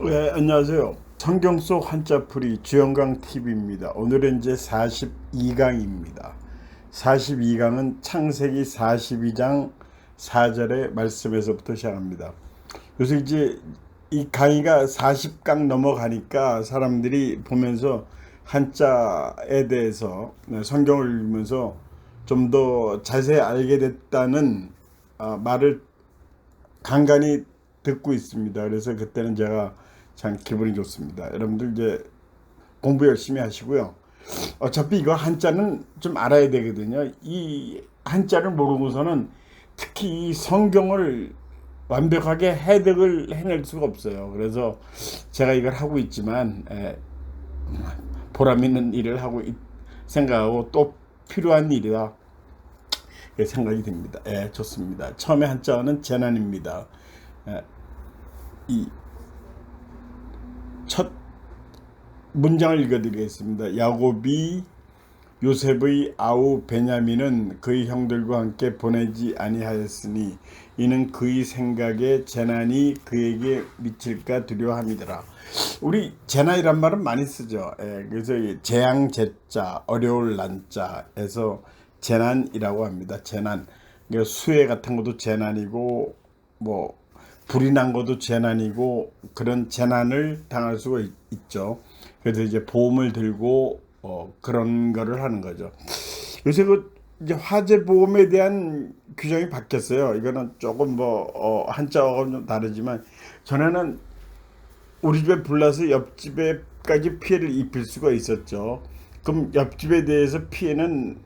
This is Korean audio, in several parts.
네, 안녕하세요. 성경 속 한자풀이 주영강 TV입니다. 오늘은 이제 42강입니다. 42강은 창세기 42장 4절의 말씀에서부터 시작합니다. 요새 이제 이 강의가 40강 넘어가니까 사람들이 보면서 한자에 대해서 네, 성경을 읽으면서 좀 더 자세히 알게 됐다는 아, 말을 간간히 듣고 있습니다. 그래서 그때는 제가 참 기분이 좋습니다. 여러분들 이제 공부 열심히 하시고요. 어차피 이거 한자는 좀 알아야 되거든요. 이 한자를 모르고서는 특히 이 성경을 완벽하게 해석을 해낼 수가 없어요. 그래서 제가 이걸 하고 있지만 에, 보람 있는 일을 하고 있, 생각하고 또 필요한 일이다. 예, 생각이 듭니다. 예, 좋습니다. 처음에 한자어는 재난입니다. 예, 이 첫 문장을 읽어드리겠습니다. 야곱이 요셉의 아우 베냐민은 그의 형들과 함께 보내지 아니하였으니 이는 그의 생각에 재난이 그에게 미칠까 두려워함이더라. 우리 재난이란 말은 많이 쓰죠. 예, 그래서 이 재앙 재자 어려울 난자에서 재난이라고 합니다. 재난. 그러니까 수해 같은 것도 재난이고 뭐 불이 난 것도 재난이고 그런 재난을 당할 수가 있, 죠 그래서 이제 보험을 들고 어, 그런 거를 하는 거죠. 요새 그 이제 화재 보험에 대한 규정이 바뀌었어요. 이거는 조금 뭐 어, 한자어가 좀 다르지만 전에는 우리 집에 불나서 옆집에까지 피해를 입힐 수가 있었죠. 그럼 옆집에 대해서 피해는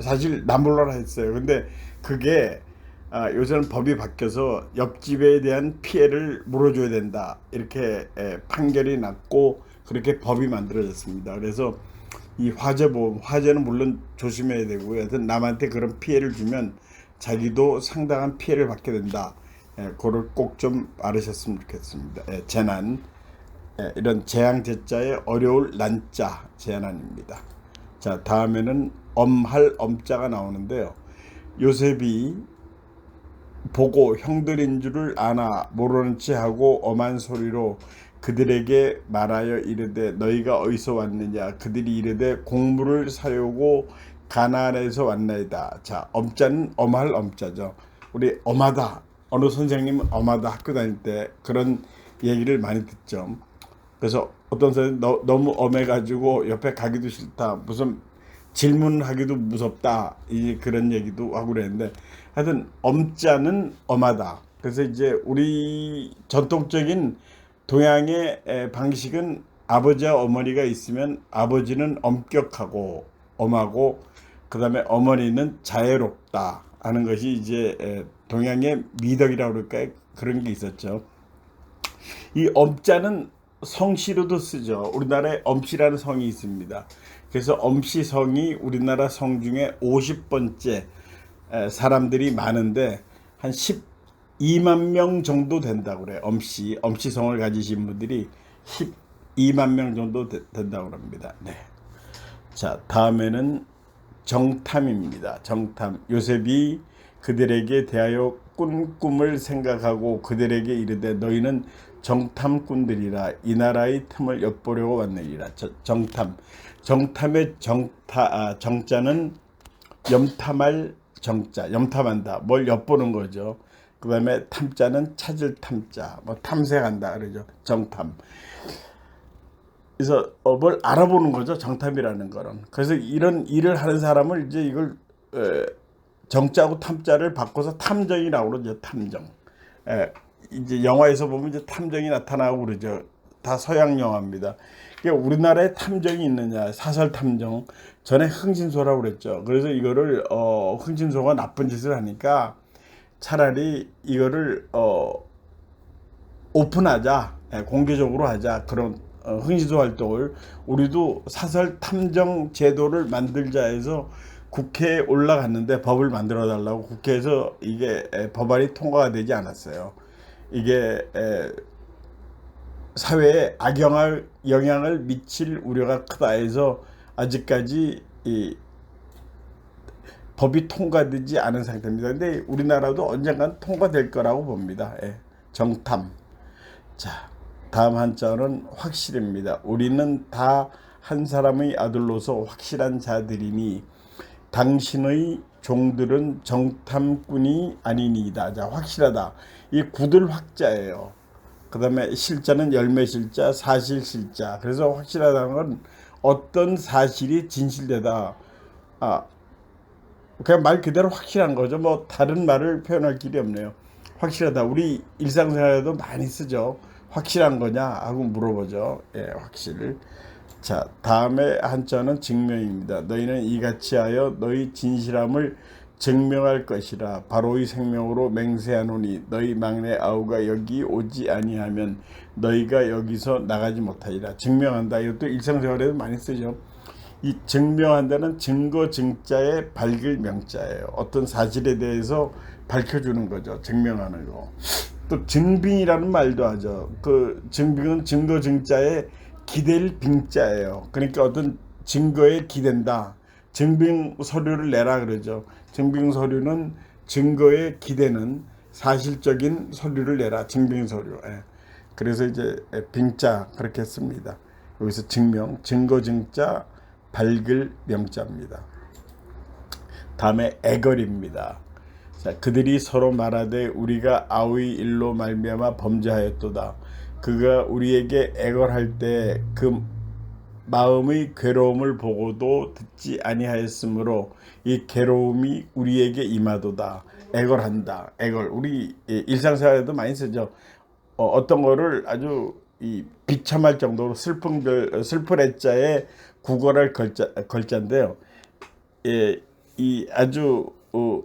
사실 나몰라라 했어요. 근데 그게 아, 요새는 법이 바뀌어서 옆집에 대한 피해를 물어줘야 된다 이렇게 에, 판결이 났고 그렇게 법이 만들어졌습니다. 그래서 이 화재 보험, 화재는 물론 조심해야 되고요. 하여튼 남한테 그런 피해를 주면 자기도 상당한 피해를 받게 된다. 예, 그걸 꼭 좀 알으셨으면 좋겠습니다. 예, 재난, 예, 이런 재앙 제자의 어려울 난자 재난입니다. 자 다음에는 엄할 엄자가 나오는데요. 요셉이 보고 형들인 줄을 아나 모르는 체 하고 엄한 소리로 그들에게 말하여 이르되 너희가 어디서 왔느냐? 그들이 이르되 공물을 사려고 가나안에서 왔나이다. 자 엄자는 엄할 엄자죠. 우리 엄하다. 어느 선생님은 엄하다 학교 다닐 때 그런 얘기를 많이 듣죠. 그래서 어떤 선생님 너, 너무 엄해가지고 옆에 가기도 싫다. 무슨 질문하기도 무섭다. 이 그런 얘기도 하고 그랬는데 하여튼 엄자는 엄하다. 그래서 이제 우리 전통적인 동양의 방식은 아버지와 어머니가 있으면 아버지는 엄격하고 엄하고 그 다음에 어머니는 자애롭다 하는 것이 이제 동양의 미덕이라고 그럴까요 그런 게 있었죠. 이 엄자는 성씨로도 쓰죠. 우리나라에 엄씨라는 성이 있습니다. 그래서 엄씨성이 우리나라 성 중에 50번째 사람들이 많은데 한 12만 명 정도 된다고 그래요. 엄씨, 엄씨성을 가지신 분들이 12만 명 정도 되, 된다고 합니다. 네. 자, 다음에는 정탐입니다. 정탐. 요셉이 그들에게 대하여 꾼 꿈을 생각하고 그들에게 이르되 너희는 정탐꾼들이라 이 나라의 틈을 엿보려고 왔느니라. 정탐. 정탐의 정타 아, 정자는 염탐할 정자, 염탐한다. 뭘 엿보는 거죠. 그 다음에 탐자는 찾을 탐자, 뭐 탐색한다 그러죠. 정탐. 그래서 어, 뭘 알아보는 거죠. 정탐이라는 거는. 그래서 이런 일을 하는 사람을 이제 이걸 에, 정자하고 탐자를 바꿔서 탐정이라고 그러죠. 탐정. 에, 이제 영화에서 보면 이제 탐정이 나타나고 그러죠. 다 서양 영화입니다. 그러니까 우리나라에 탐정이 있느냐 사설 탐정 전에 흥신소라고 그랬죠. 그래서 이거를 어, 흥신소가 나쁜 짓을 하니까 차라리 이거를 어, 오픈하자 예, 공개적으로 하자 그런 어, 흥신소 활동을 우리도 사설 탐정 제도를 만들자 해서 국회에 올라갔는데 법을 만들어 달라고 국회에서 이게 에, 법안이 통과가 되지 않았어요. 이게 에, 사회에 악영향을 영향을 미칠 우려가 크다 해서 아직까지 이 법이 통과되지 않은 상태입니다. 근데 우리나라도 언젠간 통과될 거라고 봅니다. 예. 정탐. 자, 다음 한자어는 확실입니다. 우리는 다 한 사람의 아들로서 확실한 자들이니 당신의 종들은 정탐꾼이 아니니이다. 자, 확실하다. 이 구들 확자예요. 그 다음에 실자는 열매 실자, 사실 실자. 그래서 확실하다는 건 어떤 사실이 진실되다. 아, 그냥 말 그대로 확실한 거죠. 뭐 다른 말을 표현할 길이 없네요. 확실하다. 우리 일상생활에도 많이 쓰죠. 확실한 거냐 하고 물어보죠. 예, 확실. 자, 다음에 한자는 증명입니다. 너희는 이같이 하여 너희 진실함을 증명할 것이라 바로의 생명으로 맹세하노니 너희 막내 아우가 여기 오지 아니하면 너희가 여기서 나가지 못하리라. 증명한다. 이것도 일상생활에도 많이 쓰죠. 이 증명한다는 증거 증자의 밝을 명자예요. 어떤 사실에 대해서 밝혀주는 거죠. 증명하는 거. 또 증빙이라는 말도 하죠. 그 증빙은 증거 증자의 기댈 빙자예요. 그러니까 어떤 증거에 기댄다. 증빙 서류를 내라 그러죠. 증빙 서류는 증거에 기대는 사실적인 서류를 내라. 증빙 서류. 예. 그래서 이제 빙자 그렇게 씁니다. 여기서 증명, 증거 증자 밝을 명자입니다. 다음에 애걸입니다. 자, 그들이 서로 말하되 우리가 아우의 일로 말미암아 범죄하였도다. 그가 우리에게 애걸할 때 그 마음의 괴로움을 보고도 듣지 아니하였으므로 이 괴로움이 우리에게 임하도다. 애걸한다. 애걸. 우리 일상생활에도 많이 쓰죠. 어, 떤 거를 아주 이 비참할 정도로 슬픈 글, 슬픈 애자에 국어를 걸자, 걸자인데요. 예, 이 아주 어,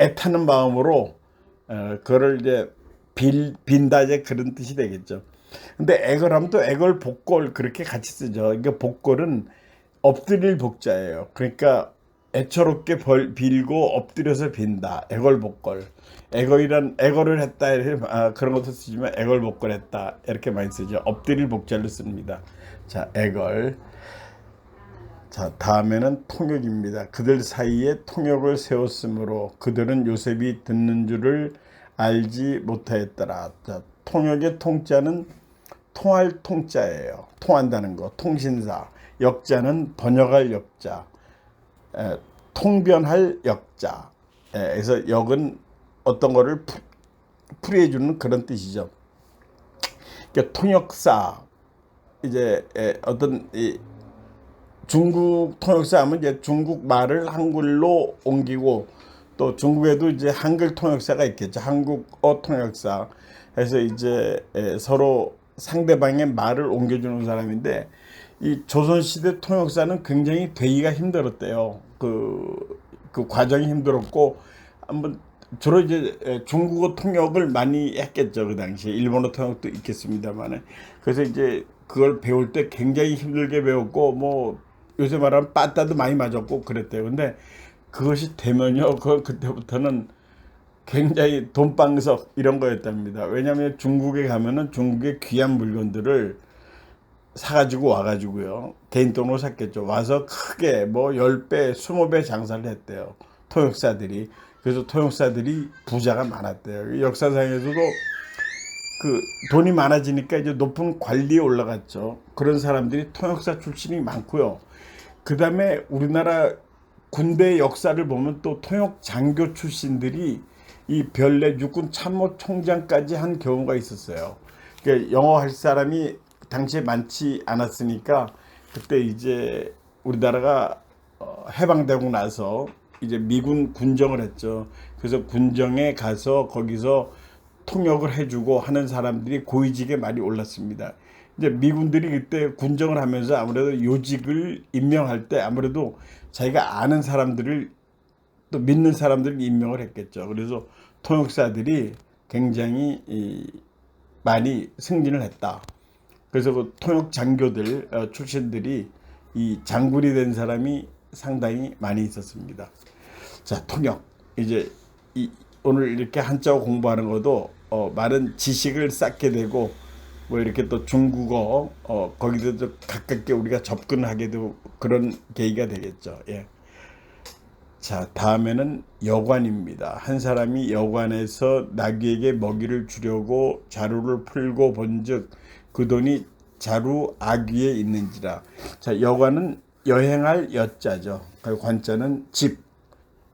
애타는 마음으로 어, 그거를 이제 빌, 빈다 이제 그런 뜻이 되겠죠. 근데 애걸하면 또 애걸 복걸 그렇게 같이 쓰죠. 그러니까 복걸은 엎드릴 복자예요. 그러니까 애처롭게 벌, 빌고 엎드려서 빈다. 애걸 복걸. 애걸이란 애걸을 했다 아, 그런 것도 쓰지만 애걸 복걸 했다 이렇게 많이 쓰죠. 엎드릴 복자를 씁니다. 자 애걸. 자, 다음에는 통역입니다. 그들 사이에 통역을 세웠으므로 그들은 요셉이 듣는 줄을 알지 못하였더라. 자, 통역의 통자는 통할 통자예요. 통한다는 거, 통신사. 역자는 번역할 역자. 에, 통변할 역자. 에, 그래서 역은 어떤 거를 풀, 풀이해 주는 그런 뜻이죠. 그러니까 통역사. 이제 에, 어떤 이, 중국 통역사 하면 이제 중국 말을 한글로 옮기고 또 중국에도 이제 한글 통역사가 있겠죠. 한국어 통역사. 해서 이제 서로 상대방의 말을 옮겨주는 사람인데 이 조선시대 통역사는 굉장히 되기가 힘들었대요. 그, 그 과정이 힘들었고 한번 주로 이제 중국어 통역을 많이 했겠죠. 그 당시에 일본어 통역도 있겠습니다만은 그래서 이제 그걸 배울 때 굉장히 힘들게 배웠고 뭐 요새 말하면 빠따도 많이 맞았고 그랬대요. 근데 그것이 되면요, 그 그때부터는 굉장히 돈방석 이런 거였답니다. 왜냐하면 중국에 가면은 중국의 귀한 물건들을 사가지고 와가지고요. 개인 돈으로 샀겠죠. 와서 크게 뭐 10배, 20배 장사를 했대요. 통역사들이. 그래서 통역사들이 부자가 많았대요. 역사상에서도 그 돈이 많아지니까 이제 높은 관리에 올라갔죠. 그런 사람들이 통역사 출신이 많고요. 그 다음에 우리나라 군대 역사를 보면 또 통역 장교 출신들이 이 별내 육군 참모 총장까지 한 경우가 있었어요. 그러니까 영어 할 사람이 당시에 많지 않았으니까 그때 이제 우리나라가 어, 해방되고 나서 이제 미군 군정을 했죠. 그래서 군정에 가서 거기서 통역을 해주고 하는 사람들이 고위직에 많이 올랐습니다. 이제 미군들이 그때 군정을 하면서 아무래도 요직을 임명할 때 아무래도 자기가 아는 사람들을 또 믿는 사람들을 임명을 했겠죠. 그래서 통역사들이 굉장히 이 많이 승진을 했다. 그래서 그 통역 장교들 어, 출신들이 이 장군이 된 사람이 상당히 많이 있었습니다. 자, 통역. 이제 이 오늘 이렇게 한자어 공부하는 것도 어, 많은 지식을 쌓게 되고 뭐 이렇게 또 중국어 어 거기도 좀 가깝게 우리가 접근하게도 그런 계기가 되겠죠. 예. 자 다음에는 여관입니다. 한 사람이 여관에서 나귀에게 먹이를 주려고 자루를 풀고 본즉 그 돈이 자루 아귀에 있는지라. 자, 여관은 여행할 여자죠. 그리고 관자는 집,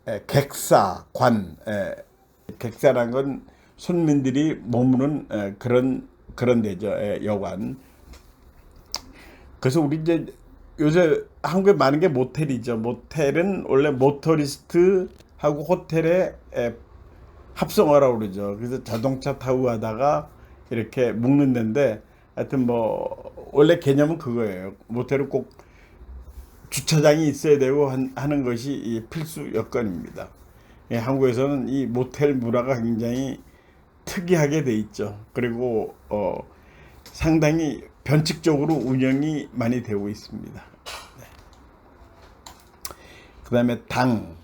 에, 객사, 관. 에, 객사란 건 손민들이 머무는 에, 그런 그런 데죠. 에, 여관. 그래서 우리 이제 요새 한국에 많은 게 모텔이죠. 모텔은 원래 모터리스트하고 호텔의 에, 합성어라고 그러죠. 그래서 자동차 타고 가다가 이렇게 묵는 데인데 하여튼 뭐 원래 개념은 그거예요. 모텔은 꼭 주차장이 있어야 되고 한- 하는 것이 이 필수 여건입니다. 예, 한국에서는 이 모텔 문화가 굉장히 특이하게 돼 있죠. 그리고 어, 상당히 변칙적으로 운영이 많이 되고 있습니다. 그 다음에 당,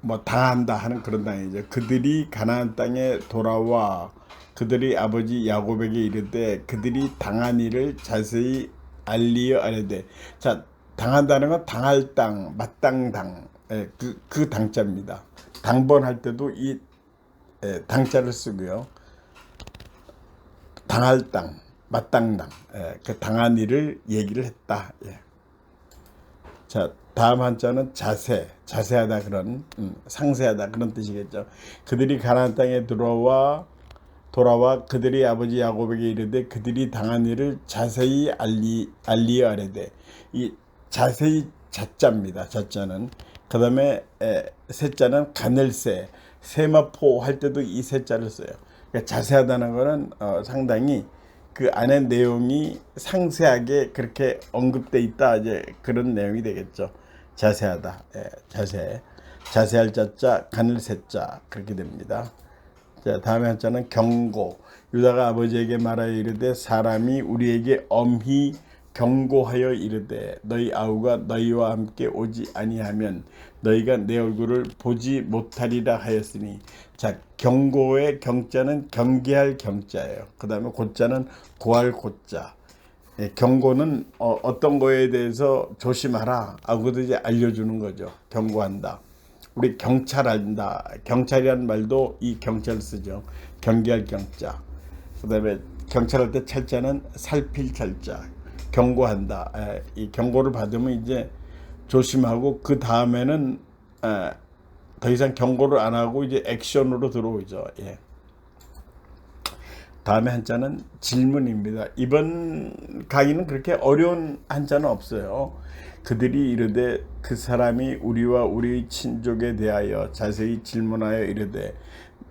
뭐 당한다 하는 그런 당이죠. 그들이 가나안 땅에 돌아와 그들이 아버지 야곱에게 이르되 그들이 당한 일을 자세히 알리어 아뢰되 자 당한다는 건 당할 땅, 마땅당 예, 그, 그 당자입니다. 당번할 때도 이 예, 당자를 쓰고요. 당할 땅, 마땅당 예, 그 당한 일을 얘기를 했다. 예. 자 다음 한자는 자세, 자세하다 그런 음, 상세하다 그런 뜻이겠죠. 그들이 가나안 땅에 들어와 돌아와 그들이 아버지 야곱에게 이르되 그들이 당한 일을 자세히 알리 알리어 아뢰되 이 자세히 자자입니다. 자자는 그다음에 에, 세자는 가늘새 세마포 할 때도 이 세자를 써요. 그러니까 자세하다는 거는 어, 상당히 그 안에 내용이 상세하게 그렇게 언급돼 있다 이제 그런 내용이 되겠죠. 자세하다, 예, 자세, 자세할 자자, 가늘새자 그렇게 됩니다. 자, 다음에 한자는 경고. 유다가 아버지에게 말하여 이르되 사람이 우리에게 엄히 경고하여 이르되 너희 아우가 너희와 함께 오지 아니하면 너희가 내 얼굴을 보지 못하리라 하였으니 자 경고의 경자는 경계할 경자예요. 그 다음에 고자는 고할 고자. 예, 경고는 어, 어떤 거에 대해서 조심하라 하고도 이제 알려주는 거죠. 경고한다. 우리 경찰한다. 경찰이라는 말도 이 경찰 쓰죠. 경계할 경자. 그 다음에 경찰할 때 찰자는 살필 찰자. 경고한다. 에, 이 경고를 받으면 이제 조심하고 그 다음에는 에, 더 이상 경고를 안 하고 이제 액션으로 들어오죠. 예. 다음에 한자는 질문입니다. 이번 강의는 그렇게 어려운 한자는 없어요. 그들이 이르되 그 사람이 우리와 우리 친족에 대하여 자세히 질문하여 이르되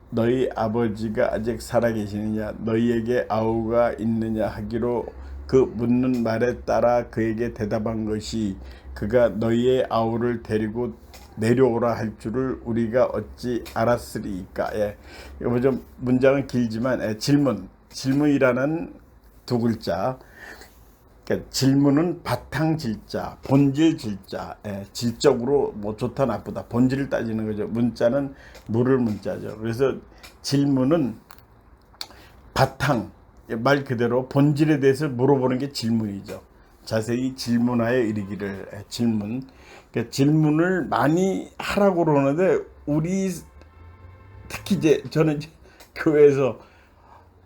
너희 아버지가 아직 살아계시느냐 너희에게 아우가 있느냐 하기로 그 묻는 말에 따라 그에게 대답한 것이 그가 너희의 아우를 데리고 내려오라 할 줄을 우리가 어찌 알았으리까 예. 이거 좀 문장은 길지만 예, 질문 질문이라는 두 글자 그러니까 질문은 바탕 질자, 본질 질자, 예, 질적으로 뭐 좋다 나쁘다 본질을 따지는 거죠. 문자는 물을 문자죠. 그래서 질문은 바탕 말 그대로 본질에 대해서 물어보는 게 질문이죠. 자세히 질문하여 이르기를 예, 질문. 그러니까 질문을 많이 하라고 그러는데 우리 특히 이제 저는 이제 교회에서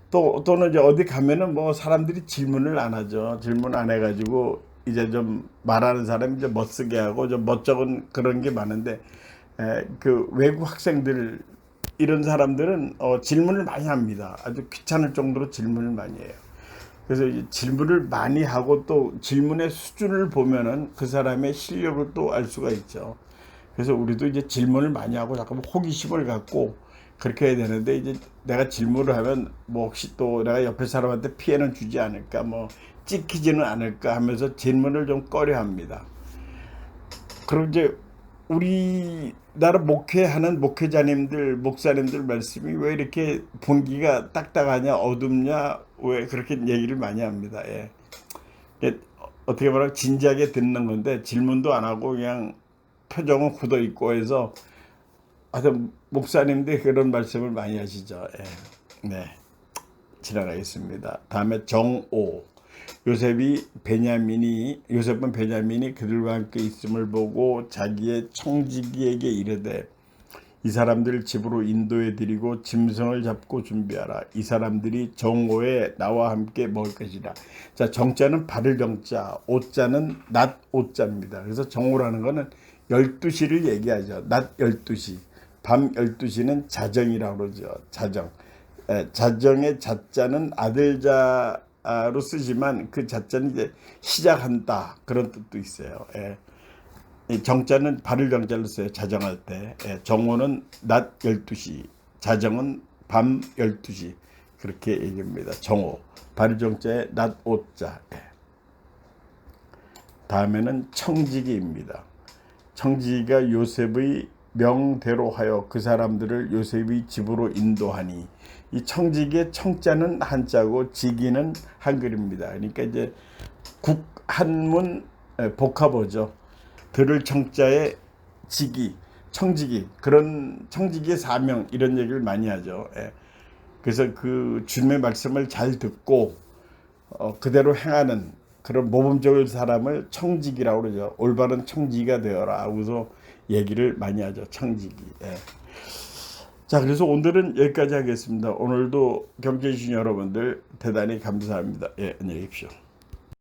또 또는 이제 어디 가면은 뭐 사람들이 질문을 안 하죠. 질문 안 해가지고 이제 좀 말하는 사람이 이제 멋쓰게 하고 좀 멋쩍은 그런 게 많은데 에, 그 외국 학생들 이런 사람들은 어, 질문을 많이 합니다. 아주 귀찮을 정도로 질문을 많이 해요. 그래서 질문을 많이 하고 또 질문의 수준을 보면은 그 사람의 실력을 또 알 수가 있죠. 그래서 우리도 이제 질문을 많이 하고 잠깐 호기심을 갖고 그렇게 해야 되는데 이제 내가 질문을 하면 뭐 혹시 또 내가 옆에 사람한테 피해는 주지 않을까 뭐 찍히지는 않을까 하면서 질문을 좀 꺼려 합니다. 그럼 이제 우리나라 목회하는 목회자님들 목사님들 말씀이 왜 이렇게 분기가 딱딱하냐 어둡냐 왜 그렇게 얘기를 많이 합니다. 예. 어떻게 말하면 진지하게 듣는 건데 질문도 안 하고 그냥 표정은 굳어 있고 해서 하여튼 목사님들이 그런 말씀을 많이 하시죠. 예. 네. 지나가겠습니다. 다음에 정오. 요셉이 베냐민이 요셉은 베냐민이 그들과 함께 있음을 보고 자기의 청지기에게 이르되 이 사람들을 집으로 인도해 드리고 짐승을 잡고 준비하라. 이 사람들이 정오에 나와 함께 먹을 것이라. 자, 정자는 발을 정자, 오자는 낮 오자입니다. 그래서 정오라는 거는 12시를 얘기하죠. 낮 12시. 밤 12시는 자정이라고 그러죠. 자정. 에, 자정의 자자는 아들자로 쓰지만 그 자자는 이제 시작한다. 그런 뜻도 있어요. 예. 이 정자는 발을 정자로 써요. 자정할 때. 예, 정오는 낮 12시, 자정은 밤 12시. 그렇게 얘기합니다. 정오. 발을 정자에 낮 오자. 예. 다음에는 청지기입니다. 청지기가 요셉의 명대로 하여 그 사람들을 요셉의 집으로 인도하니 이 청지기의 청자는 한자고 지기는 한글입니다. 그러니까 이제 국 한문 예, 복합어죠. 들을 청자에 지기, 청지기 그런 청지기의 사명 이런 얘기를 많이 하죠. 예. 그래서 그 주님의 말씀을 잘 듣고 어, 그대로 행하는 그런 모범적인 사람을 청지기라고 그러죠. 올바른 청지기가 되어라 하고서 얘기를 많이 하죠. 청지기. 예. 자, 그래서 오늘은 여기까지 하겠습니다. 오늘도 경제 주신 여러분들 대단히 감사합니다. 예, 안녕히 계십시오.